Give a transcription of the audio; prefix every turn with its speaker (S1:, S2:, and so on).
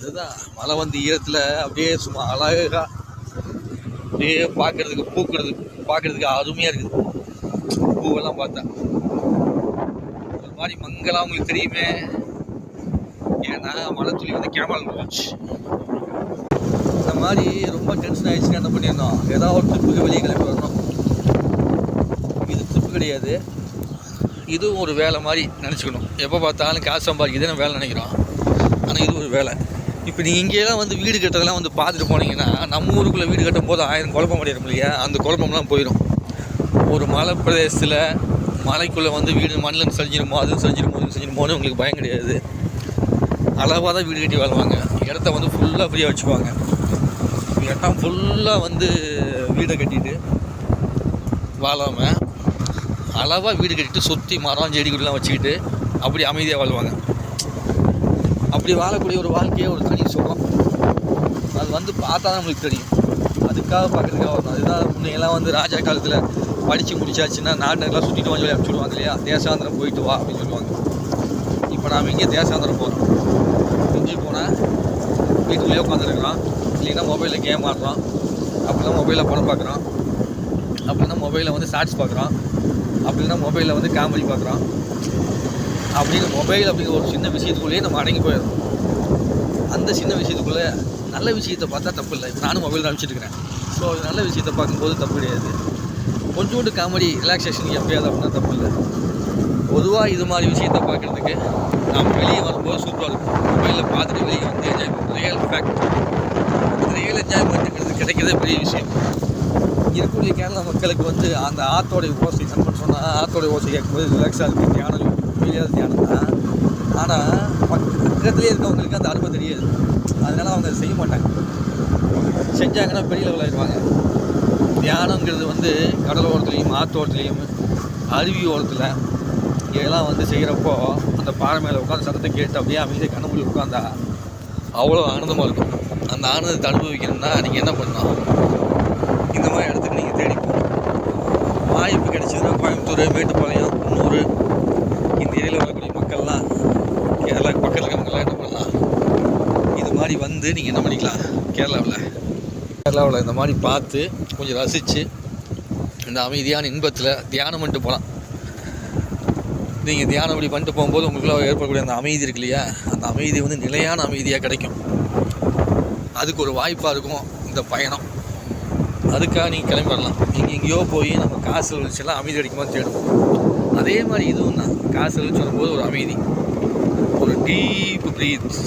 S1: அதுதான். மழை வந்து ஈரத்தில் அப்படியே சும்மா அழகாக அப்படியே பார்க்கறதுக்கு பூக்கிறதுக்கு பார்க்கறதுக்கு அருமையாக இருக்குது. பூவெல்லாம் பார்த்தா. ஒரு மாதிரி மங்களாக உங்களுக்கு தெரியுமே. ஏன்னா மழை துளி வந்து கேமல் போச்சு இந்த மாதிரி ரொம்ப டென்ஷன் ஆயிடுச்சுன்னா என்ன பண்ணியிருந்தோம் ஏதாவது ஒரு ட்ரிப்புக்கு வெளியே கிளம்பி வரணும். இது ட்ரிப்பு கிடையாது. இதுவும் ஒரு வேலை மாதிரி நினச்சிக்கணும். எப்போ பார்த்தாலும் காசு சம்பாதிக்கிறதுன்னு வேலை நினைக்கிறோம். ஆனால் இது ஒரு வேலை. இப்போ நீங்கள் இங்கேயெல்லாம் வந்து வீடு கட்டுறதெல்லாம் வந்து பார்த்துட்டு போனீங்கன்னா நம்ம ஊருக்குள்ளே வீடு கட்டும் போது ஆயிரம் குழப்பம் அடையிடும் இல்லையா? அந்த குழப்பம்லாம் போயிடும் ஒரு மலை பிரதேசத்தில் மலைக்குள்ளே வந்து வீடு மண்ணில் செஞ்சிருமோ அது செஞ்சிருமோ இது செஞ்சிருமோன்னு உங்களுக்கு பயம் கிடையாது. அளவாக தான் வீடு கட்டி வாழ்வாங்க. இடத்த வந்து ஃபுல்லாக ஃப்ரீயாக வச்சுக்குவாங்க. இடம் ஃபுல்லாக வந்து வீடை கட்டிட்டு வாழாமல் அளவாக வீடு கட்டிட்டு சுற்றி மரம் செடி கொடிலாம் வச்சுக்கிட்டு அப்படி அமைதியாக வாழ்வாங்க. அப்படி வாழக்கூடிய ஒரு வாழ்க்கையே ஒரு தனி சுகம் அது வந்து பார்த்தா தான் நம்மளுக்கு தெரியும். அதுக்காக பார்க்குறதுக்காக வரணும் அதுதான் முன்னையெல்லாம் வந்து ராஜா காலத்தில் படித்து முடிச்சாச்சுன்னா நாடுலாம் சுற்றிட்டு வந்து அனுப்பிச்சி இல்லையா? தேசாந்திரம் போயிட்டு வா அப்படின்னு சொல்லுவாங்க. இப்போ நாம் இங்கே தேசாந்திரம் போகிறோம் இங்கே போனால் வீட்டுக்குள்ளேயே உட்காந்துருக்குறோம் இல்லைன்னா மொபைலில் கேம் ஆடுறோம் அப்படின்னா மொபைலில் படம் பார்க்குறோம் அப்படின்னா மொபைலில் வந்து ஷார்ட்ஸ் பார்க்குறோம் அப்படின்னா மொபைலில் வந்து காமெடி பார்க்குறோம் அப்படிங்கிற மொபைல் அப்படிங்கிற ஒரு சின்ன விஷயத்துக்குள்ளேயே நம்ம அடங்கி போயிடும் அந்த சின்ன விஷயத்துக்குள்ளே நல்ல விஷயத்தை பார்த்தா தப்பு இல்லை. இப்போ நானும் மொபைல் தான் ஸோ அது நல்ல விஷயத்தை பார்க்கும்போது தப்பு கிடையாது. கொஞ்சோண்டு காமெடி ரிலாக்ஸேஷன் எப்படியாவது அப்படின்னா தப்பு இல்லை. பொதுவாக இது மாதிரி விஷயத்தை பார்க்குறதுக்கு நம்ம வெளியே வரும்போது சூப்பராக இருக்கும். மொபைலில் பார்த்துட்டு வெளியே வந்து என்ஜாய் பண்ணுவோம் ரியல் ஃபேக்ட் ரியல் என்ஜாய்மெண்ட்டுங்கிறது கிடைக்கிறதே பெரிய விஷயம். இருக்கக்கூடிய கேரளா மக்களுக்கு வந்து அந்த ஆத்தோடைய ஓசை நம்ம சொன்னால் ஆத்தோடைய ஓசை கேட்கும்போது ரிலாக்ஸாக இருக்கும் தியானம் உண்மையிலேயே தியானம் தான் ஆனால் பக்கத்துலேயே இருக்கவங்களுக்கு அந்த அருமை தெரியாது. அதனால் அவங்க அதை செய்ய மாட்டாங்க. செஞ்சாங்கன்னா பெரிய லெவல் ஆயிடுவாங்க தியானங்கிறது வந்து கடலோரத்துலேயும் ஆத்தோரத்துலேயும் அருவி ஓரத்தில் இதெல்லாம் வந்து செய்கிறப்போ அந்த பாறை மேலே உட்காந்து சத்தத்தை கேட்டு அப்படியே அமைதியாக கண்ண உட்காந்தா அவ்வளோ ஆனந்தமாக இருக்கும். அந்த ஆனந்தத்தை அனுபவிக்கணும்னா நீங்கள் என்ன பண்ணணும்? இந்த மாதிரி இடத்துக்கு நீங்கள் தேடி போகணும். வாய்ப்பு கிடைச்சதுன்னா கோயம்புத்தூர் மேட்டுப்பாளையம் குன்னூர் இருந்து வந்து நீங்கள் என்ன பண்ணிக்கலாம்? கேரளாவில். கேரளாவில் இந்த மாதிரி பார்த்து கொஞ்சம் ரசித்து இந்த அமைதியான இன்பத்தில் தியானம் பண்ணிட்டு போகலாம் நீங்கள் தியானம் இப்படி பண்ணிட்டு போகும்போது உங்களுக்குள்ள ஏற்படக்கூடிய அந்த அமைதி இருக்கு இல்லையா? அந்த அமைதி வந்து நிலையான அமைதியாக கிடைக்கும். அதுக்கு ஒரு வாய்ப்பாக இருக்கும் இந்த பயணம். அதுக்காக நீங்கள் கிளம்பிடலாம் நீங்கள் எங்கேயோ போய் நம்ம காசு வச்சுலாம் அமைதி கிடைக்குமா தேடும். அதே மாதிரி இதுவும் தான். காசு வச்சு வரும்போது ஒரு அமைதி. ஒரு டீப் ப்ரீத்